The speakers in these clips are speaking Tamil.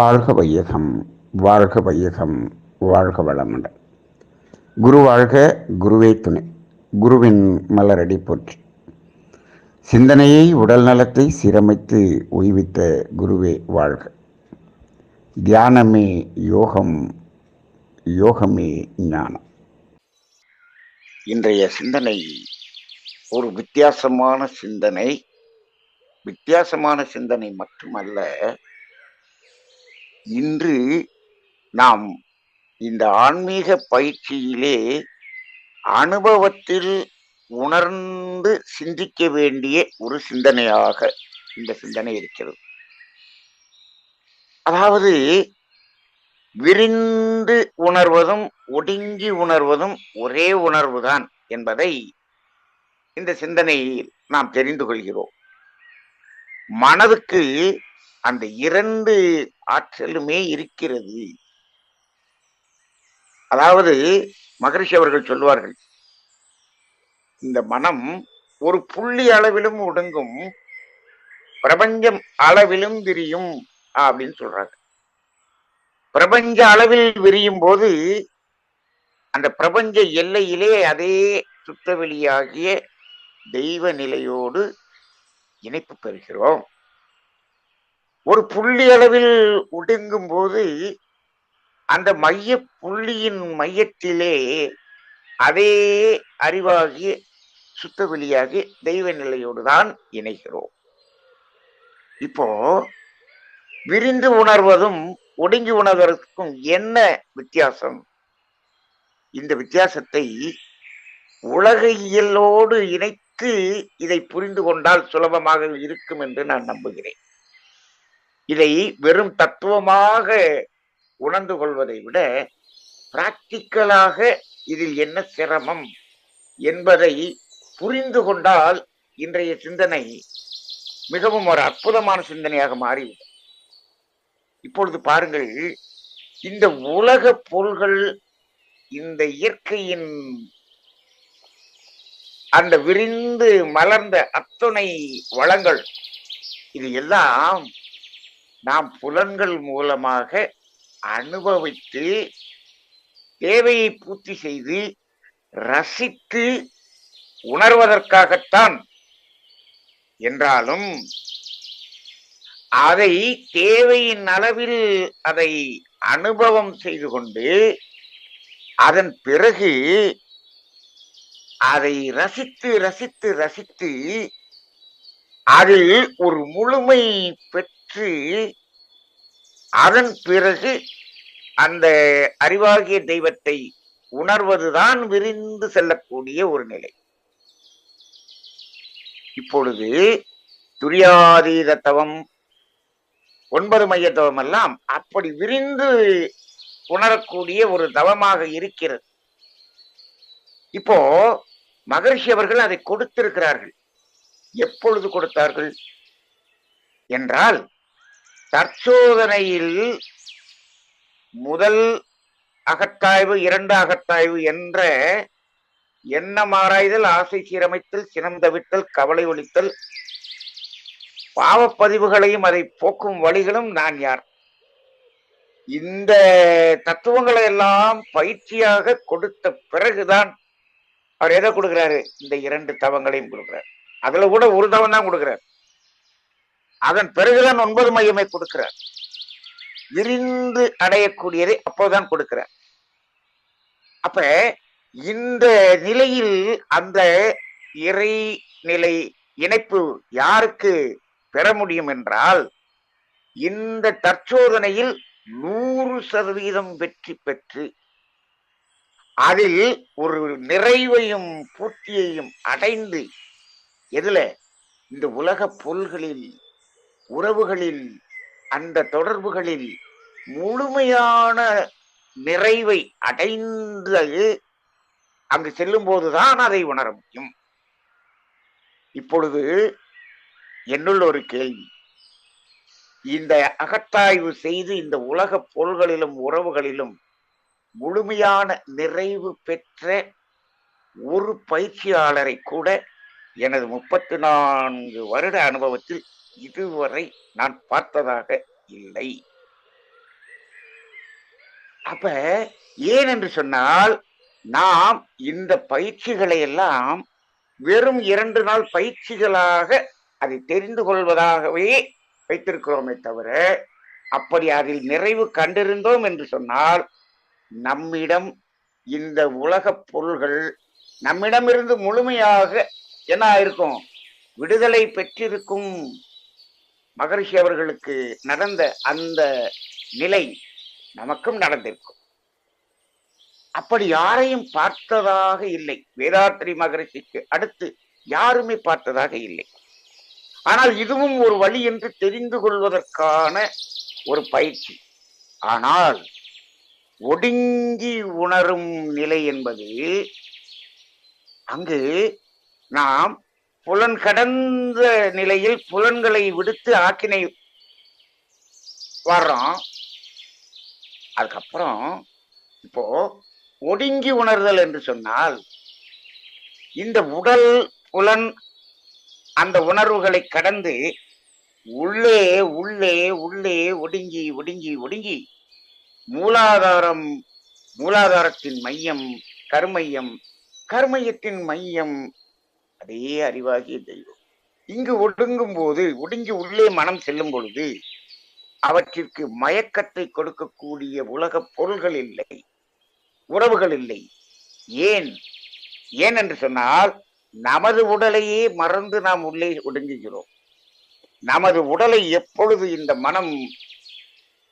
வாழ்க வையகம் வாழ்க வையகம் வாழ்க வளமுடன். குரு வாழ்க குருவே துணை. குருவின் மலரடி போற்றி. சிந்தனையை உடல் நலத்தை சீரமைத்து உய்வித்த குருவே வாழ்க. தியானமே யோகம் யோகமே ஞானம். இன்றைய சிந்தனை ஒரு வித்தியாசமான சிந்தனை. வித்தியாசமான சிந்தனை மட்டுமல்ல இன்று நாம் இந்த ஆன்மீக பயிற்சியிலே அனுபவத்தில் உணர்ந்து சிந்திக்க வேண்டிய ஒரு சிந்தனையாக இந்த சிந்தனை இருக்கிறது. அதாவது விரிந்து உணர்வதும் ஒடுங்கி உணர்வதும் ஒரே உணர்வுதான் என்பதை இந்த சிந்தனையில் நாம் தெரிந்து கொள்கிறோம். மனதுக்கு அந்த இரண்டு ஆற்றலுமே இருக்கிறது. அதாவது மகரிஷி அவர்கள் சொல்வார்கள் இந்த மனம் ஒரு புள்ளி அளவிலும் ஒடுங்கும் பிரபஞ்சம் அளவிலும் விரியும் அப்படின்னு சொல்றாங்க. பிரபஞ்ச அளவில் விரியும் போது அந்த பிரபஞ்ச எல்லையிலே அதே சுத்தவெளியாகிய தெய்வ நிலையோடு இணைப்பு பெறுகிறோம். ஒரு புள்ளி அளவில் ஒடுங்கும் போது அந்த மைய புள்ளியின் மையத்திலே அதே அறிவாகி சுத்த வெளியாகி தெய்வ நிலையோடு தான் இணைகிறோம். இப்போ விரிந்து உணர்வதும் ஒடுங்கி உணர்வதற்கும் என்ன வித்தியாசம்? இந்த வித்தியாசத்தை உலக இயலோடு இணைத்து இதை புரிந்து கொண்டால் சுலபமாக இருக்கும் என்று நான் நம்புகிறேன். இதை வெறும் தத்துவமாக உணர்ந்து கொள்வதை விட பிராக்டிக்கலாக இதில் என்ன சிரமம் என்பதை புரிந்து கொண்டால் இன்றைய சிந்தனை மிகவும் ஒரு அற்புதமான சிந்தனையாக மாறிவிடும். இப்பொழுது பாருங்கள் இந்த உலக பொருள்கள் இந்த இயற்கையின் அந்த விரிந்து மலர்ந்த அத்துணை வளங்கள் இது எல்லாம் நாம் புலன்கள் மூலமாக அனுபவித்து தேவையை பூர்த்தி செய்து ரசித்து உணர்வதற்காகத்தான் என்றாலும் அதை தேவையின் அளவில் அதை அனுபவம் செய்து கொண்டு அதன் பிறகு அதை ரசித்து ரசித்து ரசித்து அதில் ஒரு முழுமை பெற்று அதன் பிறகு அந்த அறிவாகிய தெய்வத்தை உணர்வதுதான் விரிந்து செல்லக்கூடிய ஒரு நிலை. இப்பொழுது துரியாதீத தவம் ஒன்பது மைய தவம் எல்லாம் அப்படி விரிந்து உணரக்கூடிய ஒரு தவமாக இருக்கிறது. இப்போ மகர்ஷி அவர்கள் அதை கொடுத்திருக்கிறார்கள். எப்பொழுது கொடுத்தார்கள்? என்றால் தற்சோதனையில் முதல் அகத்தாய்வு இரண்டு அகத்தாய்வு என்ற எண்ணம் ஆராய்தல் ஆசை சீரமைத்தல் சினம் தவித்தல் கவலை ஒழித்தல் பாவப்பதிவுகளையும் அதை போக்கும் வழிகளும் நான் யார்? இந்த தத்துவங்களை எல்லாம் பயிற்சியாக கொடுத்த பிறகுதான் அவர் எதை கொடுக்கிறாரு? இந்த இரண்டு தவங்களையும் கொடுக்கிறார். அதுல கூட ஒரு தவம் தான் கொடுக்கிறார். அதன் பிறகுதான் ஒன்பது மையமை கொடுக்கிறார். விரிந்து அடையக்கூடியதை அப்போதான் கொடுக்கிறார். அப்ப இந்த நிலையில் அந்த இறை நிலை இணைப்பு யாருக்கு பெற முடியும் என்றால் இந்த தற்சோதனையில் நூறு சதவீதம் வெற்றி பெற்று அதில் ஒரு நிறைவையும் பூர்த்தியையும் அடைந்து எதுல? இந்த உலக பொருள்களில் உறவுகளில் அந்த தொடர்புகளில் முழுமையான நிறைவை அடைந்து அங்கு செல்லும் போதுதான் அதை உணர முடியும். இப்பொழுது என்னுள்ள ஒரு கேள்வி. இந்த அகத்தாய்வு செய்து இந்த உலக பொருள்களிலும் உறவுகளிலும் முழுமையான நிறைவு பெற்ற ஒரு பயிற்சியாளரை கூட எனது முப்பத்தி நான்கு வருட அனுபவத்தில் இதுவரை நான் பார்த்ததாக இல்லை. அப்ப ஏன் என்று சொன்னால் நாம் இந்த பயிற்சிகளை எல்லாம் வெறும் இரண்டு நாள் பயிற்சிகளாக அதை தெரிந்து கொள்வதாகவே வைத்திருக்கிறோமே தவிர அப்படி அதில் நிறைவு கண்டிருந்தோம் என்று சொன்னால் நம்மிடம் இந்த உலகப் பொருள்கள் நம்மிடமிருந்து முழுமையாக என்ன இருக்கும் விடுதலை பெற்றிருக்கும் மகரிஷி அவர்களுக்கு நடந்த அந்த நிலை நமக்கும் நடந்திருக்கும். அப்படி யாரையும் பார்த்ததாக இல்லை. வேதாத்திரி மகரிஷிக்கு அடுத்து யாருமே பார்த்ததாக இல்லை. ஆனால் இதுவும் ஒரு வழி என்று தெரிந்து கொள்வதற்கான ஒரு பயிற்சி. ஆனால் ஒடுங்கி உணரும் நிலை என்பது அங்கு நாம் புலன் கடந்த நிலையில் புலன்களை விடுத்து ஆக்கினை வர்றோம் அதுக்கப்புறம் இப்போ ஒடுங்கி உணர்தல் என்று சொன்னால் இந்த உடல் புலன் அந்த உணர்வுகளை கடந்து உள்ளே உள்ளே உள்ளே ஒடுங்கி ஒடுங்கி ஒடுங்கி மூலாதாரம் மூலாதாரத்தின் மையம் கருமையம் கருமையத்தின் மையம் அதே அறிவாகிய தெய்வம். இங்கு ஒடுங்கும் போது ஒடுங்கி உள்ளே மனம் செல்லும் பொழுது அவற்றிற்கு மயக்கத்தை கொடுக்கக்கூடிய உலகப் பொருள்கள் இல்லை உறவுகள் இல்லை. ஏன்? ஏன் என்று சொன்னால் நமது உடலையே மறந்து நாம் உள்ளே ஒடுங்குகிறோம். நமது உடலை எப்பொழுது இந்த மனம்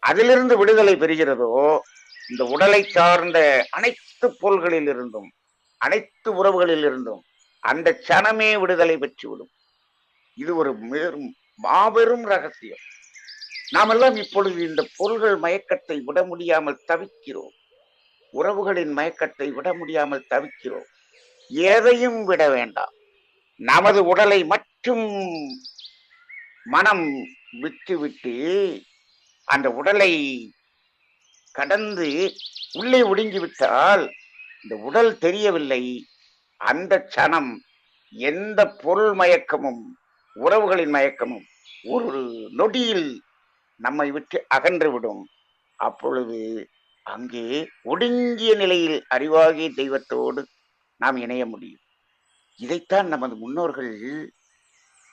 அதிலிருந்து விடுதலை பெறுகிறதோ இந்த உடலை சார்ந்த அனைத்து பொருள்களில் இருந்தும் அனைத்து உறவுகளில் இருந்தும் அந்த சனமே விடுதலை பெற்றுவிடும் இது ஒரு மேலும் மாபெரும் ரகசியம். நாமெல்லாம் இப்பொழுது இந்த பொருள்கள் மயக்கத்தை விட முடியாமல் தவிக்கிறோம். உறவுகளின் மயக்கத்தை விட முடியாமல் தவிக்கிறோம். எதையும் விட வேண்டாம். நமது உடலை மட்டும் மனம் விட்டுவிட்டு அந்த உடலை கடந்து உள்ளே ஒடுங்கிவிட்டால் இந்த உடல் தெரியவில்லை. அந்த சனம் எந்த பொருள் மயக்கமும் உறவுகளின் மயக்கமும் ஒரு நொடியில் நம்மை விட்டு அகன்று விடும். அப்பொழுது அங்கே ஒடுங்கிய நிலையில் அறிவாகிய தெய்வத்தோடு நாம் இணைய முடியும். இதைத்தான் நமது முன்னோர்கள்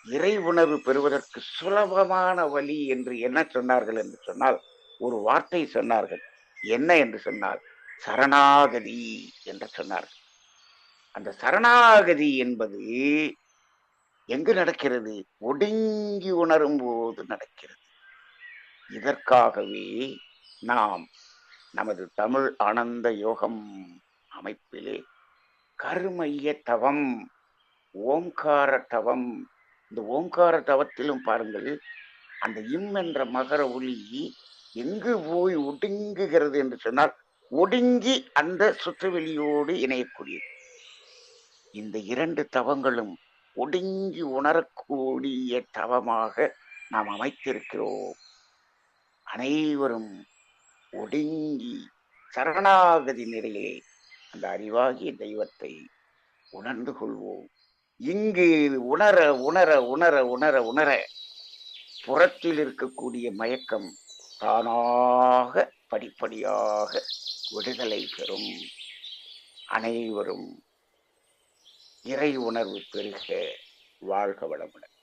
இறை உணர்வு பெறுவதற்கு சுலபமான வழி என்று என்ன சொன்னார்கள் என்று சொன்னால் ஒரு வார்த்தை சொன்னார்கள். என்ன என்று சொன்னால் சரணாகதி என்று சொன்னார்கள். அந்த சரணாகதி என்பது எங்கு நடக்கிறது? ஒடுங்கி உணரும் போது நடக்கிறது. இதற்காகவே நாம் நமது தமிழ் ஆனந்த யோகம் அமைப்பிலே கருமைய தவம் ஓங்கார தவம். இந்த ஓங்கார தவத்திலும் பாருங்கள் அந்த இம் என்ற மகர ஒளி எங்கு போய் ஒடுங்குகிறது என்று சொன்னால் ஒடுங்கி அந்த சுற்றுவெளியோடு இணையக்கூடியது. இந்த இரண்டு தவங்களும் ஒடுங்கி உணரக்கூடிய தவமாக நாம் அமைத்திருக்கிறோம். அனைவரும் ஒடுங்கி சரணாகதி நிலையிலே அந்த அறிவாகிய தெய்வத்தை உணர்ந்து கொள்வோம். இங்கு உணர உணர உணர உணர உணர புறத்தில் இருக்கக்கூடிய மயக்கம் தானாக படிப்படியாக விடுதலை பெறும். அனைவரும் இறை உணர்வு பெருக வாழ்க வளமுடன்.